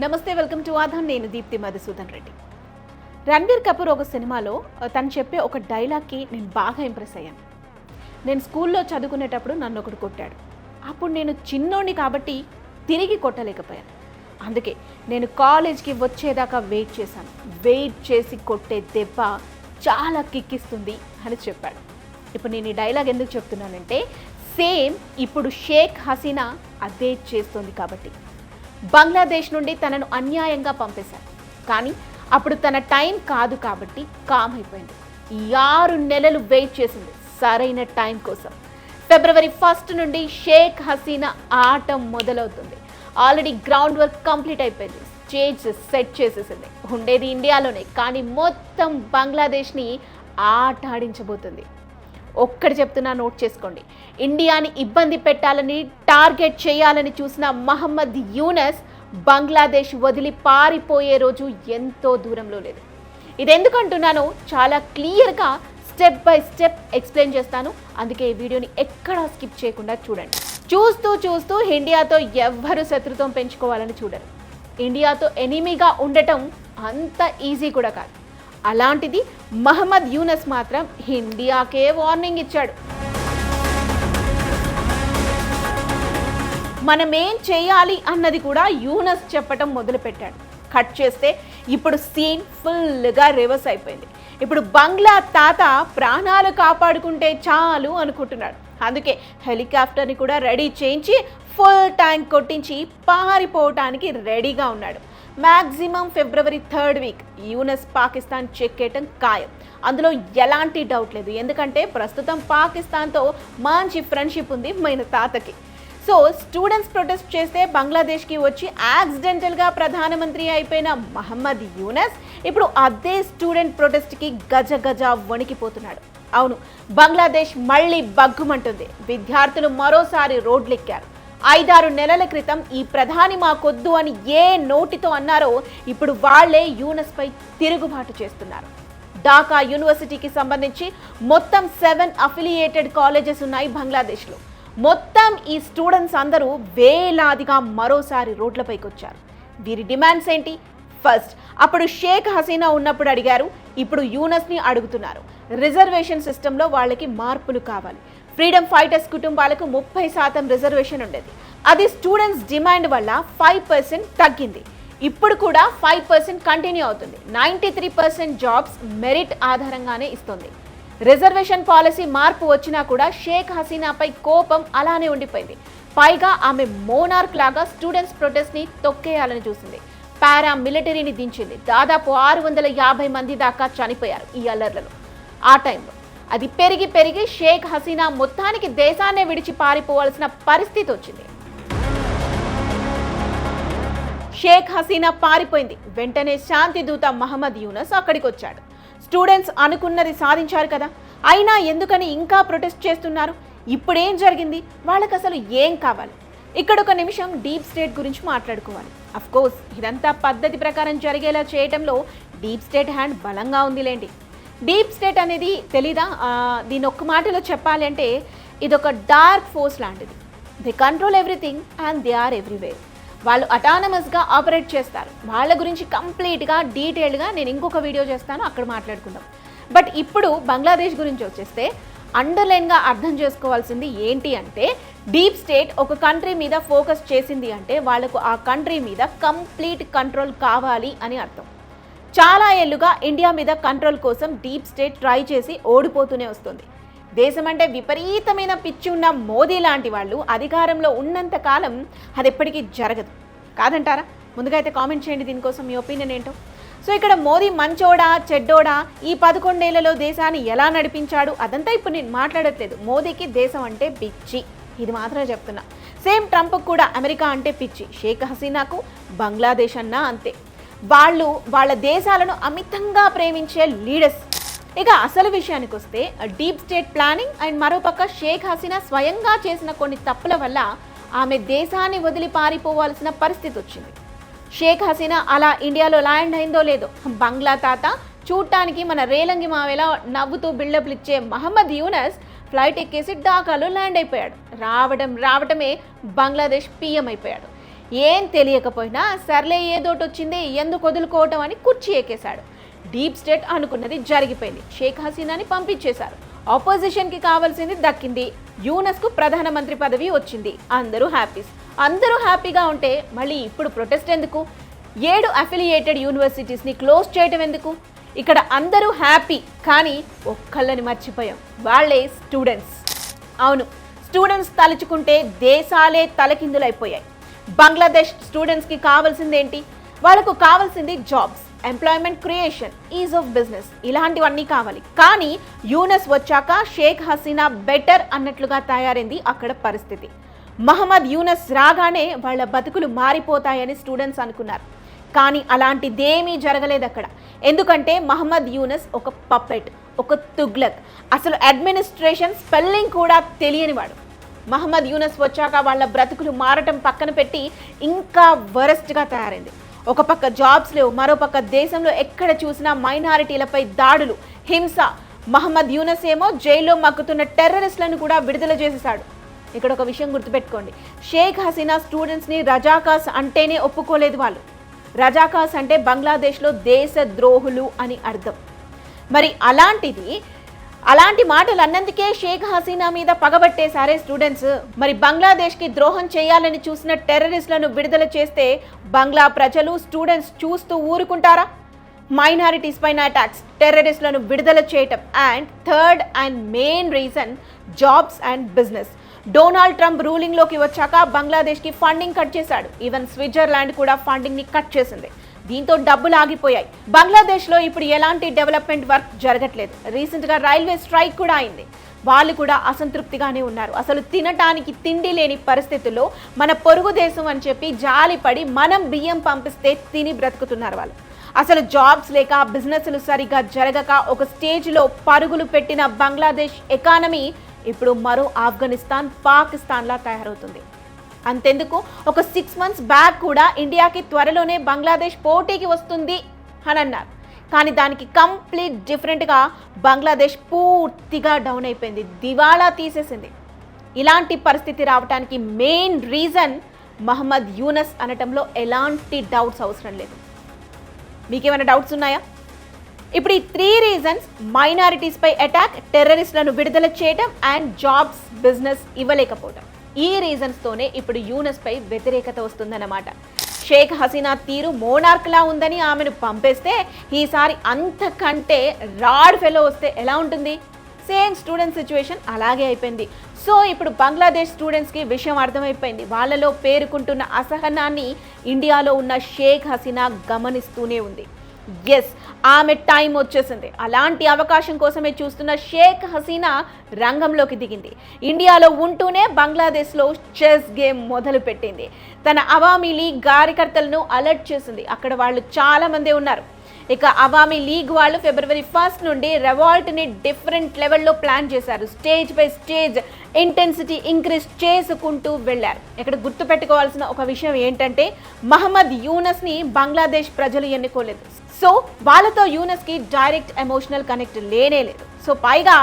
నమస్తే welcome to ఆధాన్. నేను దీప్తి మధుసూదన్ రెడ్డి. రణ్బీర్ కపూర్ ఒక సినిమాలో తను చెప్పే ఒక డైలాగ్కి నేను బాగా ఇంప్రెస్ అయ్యాను. నేను స్కూల్లో చదువుకునేటప్పుడు నన్ను ఒకడు కొట్టాడు. అప్పుడు నేను చిన్నోడిని కాబట్టి తిరిగి కొట్టలేకపోయాను. అందుకే నేను కాలేజ్కి వచ్చేదాకా వెయిట్ చేశాను. వెయిట్ చేసి కొట్టే దెబ్బ చాలా కిక్కిస్తుంది అని చెప్పాడు. ఇప్పుడు నేను ఈ డైలాగ్ ఎందుకు చెప్తున్నానంటే సేమ్ ఇప్పుడు షేక్ హసీనా అదే చేస్తుంది కాబట్టి. బంగ్లాదేశ్ నుండి తనను అన్యాయంగా పంపేశారు. కానీ అప్పుడు తన టైం కాదు కాబట్టి కామ్ అయిపోయింది. ఆరు నెలలు వెయిట్ చేసింది సరైన టైం కోసం. ఫిబ్రవరి ఫస్ట్ నుండి షేక్ హసీనా ఆట మొదలవుతుంది. ఆల్రెడీ గ్రౌండ్ వర్క్ కంప్లీట్ అయిపోయింది. స్టేజ్ సెట్ చేసేసింది. ఉండేది ఇండియాలోనే కానీ మొత్తం బంగ్లాదేశ్ని ఆట ఆడించబోతుంది. ఒక్కటి చెప్తున్నా నోట్ చేసుకోండి. ఇండియాని ఇబ్బంది పెట్టాలని టార్గెట్ చేయాలని చూసిన మహమ్మద్ యూనస్ బంగ్లాదేశ్ వదిలి పారిపోయే రోజు ఎంతో దూరంలో లేదు. ఇది అంటున్నానో చాలా క్లియర్గా స్టెప్ బై స్టెప్ ఎక్స్ప్లెయిన్ చేస్తాను. అందుకే ఈ వీడియోని ఎక్కడా స్కిప్ చేయకుండా చూడండి. చూస్తూ చూస్తూ ఇండియాతో ఎవ్వరు శత్రుత్వం పెంచుకోవాలని చూడరు. ఇండియాతో ఎనిమీగా ఉండటం అంత ఈజీ కూడా కాదు. అలాంటిది మహమ్మద్ యూనస్ మాత్రం ఇండియాకే వార్నింగ్ ఇచ్చాడు. మనం ఏం చేయాలి అన్నది కూడా యూనస్ చెప్పటం మొదలుపెట్టాడు. కట్ చేస్తే ఇప్పుడు సీన్ ఫుల్గా రివర్స్ అయిపోయింది. ఇప్పుడు బంగ్లా తాత ప్రాణాలు కాపాడుకుంటే చాలు అనుకుంటున్నాడు. అందుకే హెలికాప్టర్ని కూడా రెడీ చేయించి ఫుల్ ట్యాంక్ కొట్టించి పారిపోవటానికి రెడీగా ఉన్నాడు. Maximum February third week Yunus Pakistan చెక్కేయటం ఖాయం. అందులో ఎలాంటి డౌట్ లేదు. ఎందుకంటే ప్రస్తుతం పాకిస్తాన్తో మంచి ఫ్రెండ్షిప్ ఉంది మన తాతకి. సో స్టూడెంట్స్ ప్రొటెస్ట్ చేస్తే బంగ్లాదేశ్కి వచ్చి యాక్సిడెంటల్గా ప్రధానమంత్రి అయిపోయిన మహమ్మద్ యూనస్ ఇప్పుడు అదే స్టూడెంట్ ప్రొటెస్ట్కి గజ గజ వణికిపోతున్నాడు. అవును బంగ్లాదేశ్ మళ్ళీ బగ్గుమంటుంది. విద్యార్థులు మరోసారి రోడ్లెక్కారు. ఐదారు నెలల క్రితం ఈ ప్రధాని మాకొద్దు అని ఏ నోటితో అన్నారో ఇప్పుడు వాళ్ళే యూనస్పై తిరుగుబాటు చేస్తున్నారు. ఢాకా యూనివర్సిటీకి సంబంధించి మొత్తం సెవెన్ అఫిలియేటెడ్ కాలేజెస్ ఉన్నాయి బంగ్లాదేశ్లో. మొత్తం ఈ స్టూడెంట్స్ అందరూ వేలాదిగా మరోసారి రోడ్లపైకి వచ్చారు వీరి డిమాండ్స్ ఏంటి? ఫస్ట్ అప్పుడు షేక్ హసీనా ఉన్నప్పుడు అడిగారు ఇప్పుడు యూనస్ని అడుగుతున్నారు. రిజర్వేషన్ సిస్టంలో వాళ్ళకి మార్పులు కావాలి. ఫ్రీడమ్ ఫైటర్స్ కుటుంబాలకు ముప్పై శాతం రిజర్వేషన్ ఉండేది. అది స్టూడెంట్స్ డిమాండ్ వల్ల ఫైవ్ పర్సెంట్ తగ్గింది. ఇప్పుడు కూడా ఫైవ్ పర్సెంట్ కంటిన్యూ అవుతుంది. Ninety three percent jobs merit ఆధారంగానే ఇస్తుంది. రిజర్వేషన్ పాలసీ మార్పు వచ్చినా కూడా షేక్ హసీనాపై కోపం అలానే ఉండిపోయింది. పైగా ఆమె మోనార్క్ లాగా స్టూడెంట్స్ ప్రొటెస్ట్ని తొక్కేయాలని చూసింది. పారా మిలిటరీని దించింది. దాదాపు ఆరు వందల యాభై మంది దాకా చనిపోయారు ఈ అల్లర్లలో. ఆ టైంలో అది పెరిగి పెరిగి షేక్ హసీనా మొత్తానికి దేశాన్నే విడిచి పారిపోవాల్సిన పరిస్థితి వచ్చింది. షేక్ హసీనా పారిపోయింది. వెంటనే శాంతి దూత మహమ్మద్ యూనస్ అక్కడికి వచ్చాడు స్టూడెంట్స్ అనుకున్నది సాధించారు కదా. అయినా ఎందుకని ఇంకా ప్రొటెస్ట్ చేస్తున్నారు? ఇప్పుడేం జరిగింది? వాళ్ళకి అసలు ఏం కావాలి? ఇక్కడ ఒక నిమిషం డీప్ స్టేట్ గురించి మాట్లాడుకోవాలి. అఫ్ కోర్స్ ఇదంతా పద్ధతి ప్రకారం జరిగేలా చేయటంలో డీప్ స్టేట్ హ్యాండ్ బలంగా ఉందిలేండి. డీప్ స్టేట్ అనేది తెలీదా? దీని ఒక్క మాటలో చెప్పాలి అంటే ఇదొక డార్క్ ఫోర్స్ లాంటిది. They control everything and they are everywhere వాళ్ళు అటానమస్గా ఆపరేట్ చేస్తారు. వాళ్ళ గురించి కంప్లీట్గా డీటెయిల్డ్గా నేను ఇంకొక వీడియో చేస్తాను అక్కడ మాట్లాడుకుందాం. బట్ ఇప్పుడు బంగ్లాదేశ్ గురించి వచ్చేస్తే అండర్లైన్గా అర్థం చేసుకోవాల్సింది ఏంటి అంటే డీప్ స్టేట్ ఒక కంట్రీ మీద ఫోకస్ చేసింది అంటే వాళ్ళకు ఆ కంట్రీ మీద కంప్లీట్ కంట్రోల్ కావాలి అని అర్థం. చాలా ఏళ్ళుగా ఇండియా మీద కంట్రోల్ కోసం డీప్ స్టేట్ ట్రై చేసి ఓడిపోతూనే వస్తుంది. దేశం అంటే విపరీతమైన పిచ్చి ఉన్న మోదీ లాంటి వాళ్ళు అధికారంలో ఉన్నంత కాలం అది ఎప్పటికీ జరగదు. కాదంటారా? ముందుగా అయితే కామెంట్ చేయండి దీనికోసం మీ ఒపీనియన్ ఏంటో. సో ఇక్కడ మోదీ మంచోడా చెడ్డోడా ఈ పదకొండేళ్ళలో దేశాన్ని ఎలా నడిపించాడు అదంతా ఇప్పుడు నేను మాట్లాడట్లేదు. మోదీకి దేశం అంటే పిచ్చి. ఇది మాత్రమే చెప్తున్నా. సేమ్ ట్రంప్ కూడా అమెరికా అంటే పిచ్చి. షేక్ హసీనాకు బంగ్లాదేశ్ అన్నా అంతే. వాళ్ళు వాళ్ళ దేశాలను అమితంగా ప్రేమించే లీడర్స్. ఇక అసలు విషయానికి వస్తే డీప్ స్టేట్ ప్లానింగ్ అండ్ మరోపక్క షేక్ హసీనా స్వయంగా చేసిన కొన్ని తప్పుల వల్ల ఆమె దేశాన్ని వదిలి పారిపోవాల్సిన పరిస్థితి వచ్చింది. షేక్ హసీనా అలా ఇండియాలో ల్యాండ్ అయిందో లేదో బంగ్లా తాత చూడటానికి మన రేలంగి మావేలా నవ్వుతూ బిల్డప్లు ఇచ్చే మహమ్మద్ యూనస్ ఫ్లైట్ ఎక్కేసి ఢాకాలో ల్యాండ్ అయిపోయాడు. రావడం రావటమే బంగ్లాదేశ్ పీఎం అయిపోయాడు. ఏం తెలియకపోయినా సర్లే ఏదోటి వచ్చింది ఎందుకు వదులుకోవటం అని కుర్చీ ఎక్కేశాడు. డీప్ స్టేట్ అనుకున్నది జరిగిపోయింది. షేక్ హసీనాని పంపించేశారు. ఆపోజిషన్కి కావాల్సింది దక్కింది. యూనస్కు ప్రధానమంత్రి పదవి వచ్చింది. అందరూ హ్యాపీస్. అందరూ హ్యాపీగా ఉంటే మళ్ళీ ఇప్పుడు ప్రొటెస్ట్ ఎందుకు? ఏడు అఫిలియేటెడ్ యూనివర్సిటీస్ని క్లోజ్ చేయటం ఎందుకు? ఇక్కడ అందరూ హ్యాపీ కానీ ఒక్కళ్ళని మర్చిపోయాం. వాళ్ళే స్టూడెంట్స్. అవును స్టూడెంట్స్ తలుచుకుంటే దేశాలే తలకిందులైపోయాయి. బంగ్లాదేశ్ స్టూడెంట్స్కి కావాల్సింది ఏంటి వాళ్ళకు కావాల్సింది jobs. Employment creation ease of business ఇలాంటివన్నీ కావాలి. కానీ యూనస్ వచ్చాక షేక్ హసీనా బెటర్ అన్నట్లుగా తయారైంది అక్కడ పరిస్థితి. మహమ్మద్ యూనస్ రాగానే వాళ్ళ బతుకులు మారిపోతాయని స్టూడెంట్స్ అనుకున్నారు. కానీ అలాంటిదేమీ జరగలేదు అక్కడ. ఎందుకంటే మహమ్మద్ యూనస్ ఒక పప్పెట్ ఒక తుగ్లక్. అసలు అడ్మినిస్ట్రేషన్ స్పెల్లింగ్ కూడా తెలియనివాడు మహమ్మద్ యూనస్ వచ్చాక వాళ్ళ బ్రతుకులు మారటం పక్కన పెట్టి ఇంకా వరస్ట్గా తయారైంది. ఒక పక్క జాబ్స్ లేవు మరో పక్క దేశంలో ఎక్కడ చూసినా మైనారిటీలపై దాడులు. హింస. మహమ్మద్ యూనస్ ఏమో జైల్లో మక్కుతున్న టెర్రరిస్టులను కూడా విడుదల చేసేశాడు. ఇక్కడ ఒక విషయం గుర్తుపెట్టుకోండి. షేక్ హసీనా స్టూడెంట్స్ని రజాకాస్ అంటేనే ఒప్పుకోలేదు వాళ్ళు. రజాకాస్ అంటే బంగ్లాదేశ్లో దేశ ద్రోహులు అని అర్థం. మరి అలాంటిది అలాంటి మాటలు అన్నందుకే షేక్ హసీనా మీద పగబట్టేశారే స్టూడెంట్స్. మరి బంగ్లాదేశ్కి ద్రోహం చేయాలని చూసిన టెర్రరిస్టులను విడుదల చేస్తే బంగ్లా ప్రజలు స్టూడెంట్స్ చూస్తూ ఊరుకుంటారా? మైనారిటీస్ పైన అటాక్స్ టెర్రరిస్టులను విడుదల చేయటం and third and main reason jobs and business. Donald Trump రూలింగ్లోకి వచ్చాక బంగ్లాదేశ్కి ఫండింగ్ కట్ చేశాడు. ఈవెన్ స్విట్జర్లాండ్ కూడా ఫండింగ్ని కట్ చేసింది. దీంతో డబ్బులు ఆగిపోయాయి. బంగ్లాదేశ్లో ఇప్పుడు ఎలాంటి డెవలప్మెంట్ వర్క్ జరగట్లేదు. రీసెంట్గా రైల్వే స్ట్రైక్ కూడా అయింది. వాళ్ళు కూడా అసంతృప్తిగానే ఉన్నారు. అసలు తినటానికి తిండి లేని పరిస్థితుల్లో మన పొరుగు దేశం అని చెప్పి జాలిపడి మనం బియ్యం పంపిస్తే తిని బ్రతుకుతున్నారు వాళ్ళు. అసలు జాబ్స్ లేక బిజినెస్లు సరిగా జరగక ఒక స్టేజ్లో పరుగులు పెట్టిన బంగ్లాదేశ్ ఎకానమీ ఇప్పుడు మరో ఆఫ్ఘనిస్తాన్ పాకిస్తాన్లా తయారవుతుంది. అంతెందుకు? ఒక సిక్స్ మంత్స్ బ్యాక్ కూడా ఇండియాకి త్వరలోనే బంగ్లాదేశ్ పోటీకి వస్తుంది అని అన్నారు. కానీ దానికి కంప్లీట్ డిఫరెంట్గా బంగ్లాదేశ్ పూర్తిగా డౌన్ అయిపోయింది. దివాళా తీసేసింది. ఇలాంటి పరిస్థితి రావడానికి మెయిన్ రీజన్ మహమ్మద్ యూనస్ అనటంలో ఎలాంటి డౌట్స్ అవసరం లేదు. మీకేమైనా డౌట్స్ ఉన్నాయా? ఇప్పుడు ఈ త్రీ రీజన్స్ మైనారిటీస్పై అటాక్ టెర్రరిస్టులను విడుదల చేయటం అండ్ జాబ్స్ బిజినెస్ ఇవ్వలేకపోవటం. ఈ రీజన్స్తోనే ఇప్పుడు యూనస్పై వ్యతిరేకత వస్తుందన్నమాట. షేక్ హసీనా తీరు మోనార్క్లా ఉందని ఆమెను పంపేస్తే ఈసారి అంతకంటే రాడ్ ఫెలో వస్తే ఎలా ఉంటుంది? సేమ్ స్టూడెంట్ సిచ్యువేషన్ అలాగే అయిపోయింది. సో ఇప్పుడు బంగ్లాదేశ్ స్టూడెంట్స్కి విషయం అర్థమైపోయింది. వాళ్ళలో పేరుకుంటున్న అసహనాన్ని ఇండియాలో ఉన్న షేక్ హసీనా గమనిస్తూనే ఉంది. ఎస్ ఆమె టైం వచ్చేసింది. అలాంటి అవకాశం కోసమే చూస్తున్న షేక్ హసీనా రంగంలోకి దిగింది. ఇండియాలో ఉంటూనే బంగ్లాదేశ్లో చెస్ గేమ్ మొదలు పెట్టింది తన అవామీ లీగ్ కార్యకర్తలను అలర్ట్ చేసింది. అక్కడ వాళ్ళు చాలామందే ఉన్నారు. ఇక అవామీ లీగ్ వాళ్ళు ఫిబ్రవరి ఫస్ట్ నుండి రెవాల్ట్ని డిఫరెంట్ లెవెల్లో ప్లాన్ చేశారు. Stage by stage intensity increase చేసుకుంటూ వెళ్ళారు. ఇక్కడ గుర్తుపెట్టుకోవాల్సిన ఒక విషయం ఏంటంటే మహమ్మద్ యూనస్ని బంగ్లాదేశ్ ప్రజలు ఎన్నుకోలేదు. సో వాళ్ళతో యూనస్కి డైరెక్ట్ ఎమోషనల్ కనెక్ట్ లేనే లేదు. సో పైగా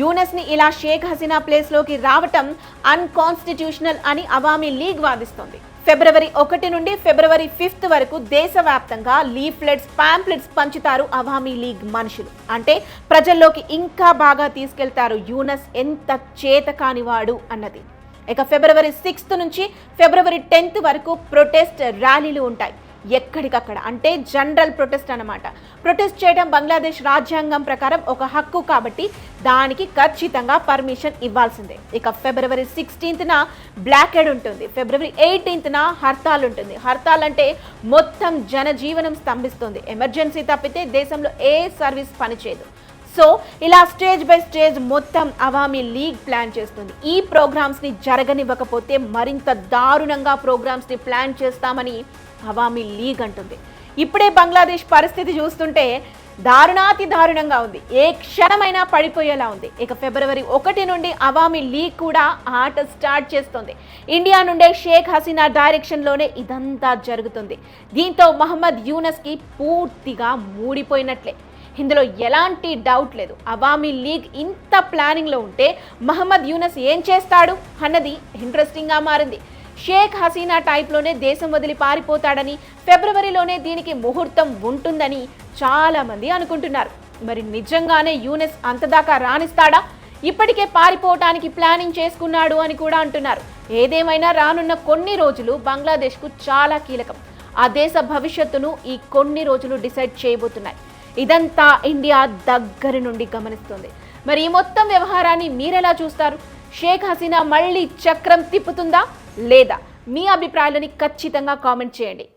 యూనస్ని ఇలా షేక్ హసీనా ప్లేస్లోకి రావటం అన్కాన్స్టిట్యూషనల్ అని అవామీ లీగ్ వాదిస్తోంది. ఫిబ్రవరి ఒకటి నుండి ఫిబ్రవరి ఫిఫ్త్ వరకు దేశవ్యాప్తంగా లీఫ్లెట్స్ పాంప్లెట్స్ పంచుతారు అవామీ లీగ్ మనుషులు. అంటే ప్రజల్లోకి ఇంకా బాగా తీసుకెళ్తారు యూనస్ ఎంత చేత కానివాడు అన్నది. ఇక ఫిబ్రవరి సిక్స్త్ నుంచి ఫిబ్రవరి టెన్త్ వరకు ప్రొటెస్ట్ ర్యాలీలు ఉంటాయి. ఎక్కడికక్కడ. అంటే జనరల్ ప్రొటెస్ట్ అన్నమాట. ప్రొటెస్ట్ చేయడం బంగ్లాదేశ్ రాజ్యాంగం ప్రకారం ఒక హక్కు కాబట్టి దానికి ఖచ్చితంగా పర్మిషన్ ఇవ్వాల్సిందే. ఇక ఫిబ్రవరి సిక్స్టీన్త్న బ్లాకెడ్ ఉంటుంది. ఫిబ్రవరి ఎయిటీన్త్న హర్తాల్ ఉంటుంది. హర్తాల్ అంటే మొత్తం జనజీవనం స్తంభిస్తుంది. ఎమర్జెన్సీ తప్పితే దేశంలో ఏ సర్వీస్ పనిచేయదు. సో ఇలా స్టేజ్ బై స్టేజ్ మొత్తం అవామీ లీగ్ ప్లాన్ చేస్తుంది. ఈ ప్రోగ్రామ్స్ని జరగనివ్వకపోతే మరింత దారుణంగా ప్రోగ్రామ్స్ని ప్లాన్ చేస్తామని అవామీ లీగ్ అంటుంది. ఇప్పుడే బంగ్లాదేశ్ పరిస్థితి చూస్తుంటే దారుణాతి దారుణంగా ఉంది. ఏ క్షణమైనా పడిపోయేలా ఉంది. ఇక ఫిబ్రవరి ఒకటి నుండి అవామీ లీగ్ కూడా ఆట స్టార్ట్ చేస్తుంది. ఇండియా నుండే షేక్ హసీనా డైరెక్షన్లోనే ఇదంతా జరుగుతుంది. దీంతో మహమ్మద్ యూనస్కి పూర్తిగా మూడిపోయినట్లే. ఇందులో ఎలాంటి డౌట్ లేదు. అవామీ లీగ్ ఇంత ప్లానింగ్లో ఉంటే మహమ్మద్ యూనస్ ఏం చేస్తాడు అన్నది ఇంట్రెస్టింగ్గా మారింది. షేక్ హసీనా టైప్లోనే దేశం వదిలి పారిపోతాడని ఫిబ్రవరిలోనే దీనికి ముహూర్తం ఉంటుందని చాలామంది అనుకుంటున్నారు. మరి నిజంగానే యూనెస్ అంతదాకా రాణిస్తాడా? ఇప్పటికే పారిపోవటానికి ప్లానింగ్ చేసుకున్నాడు అని కూడా అంటున్నారు. ఏదేమైనా రానున్న కొన్ని రోజులు బంగ్లాదేశ్కు చాలా కీలకం. ఆ దేశ భవిష్యత్తును ఈ కొన్ని రోజులు డిసైడ్ చేయబోతున్నాయి. ఇదంతా ఇండియా దగ్గర నుండి గమనిస్తుంది. మరి ఈ మొత్తం వ్యవహారాన్ని మీరెలా చూస్తారు? షేక్ హసీనా మళ్ళీ చక్రం తిప్పుతుందా? లేదా మీ అభిప్రాయాలని ఖచ్చితంగా కామెంట్ చేయండి.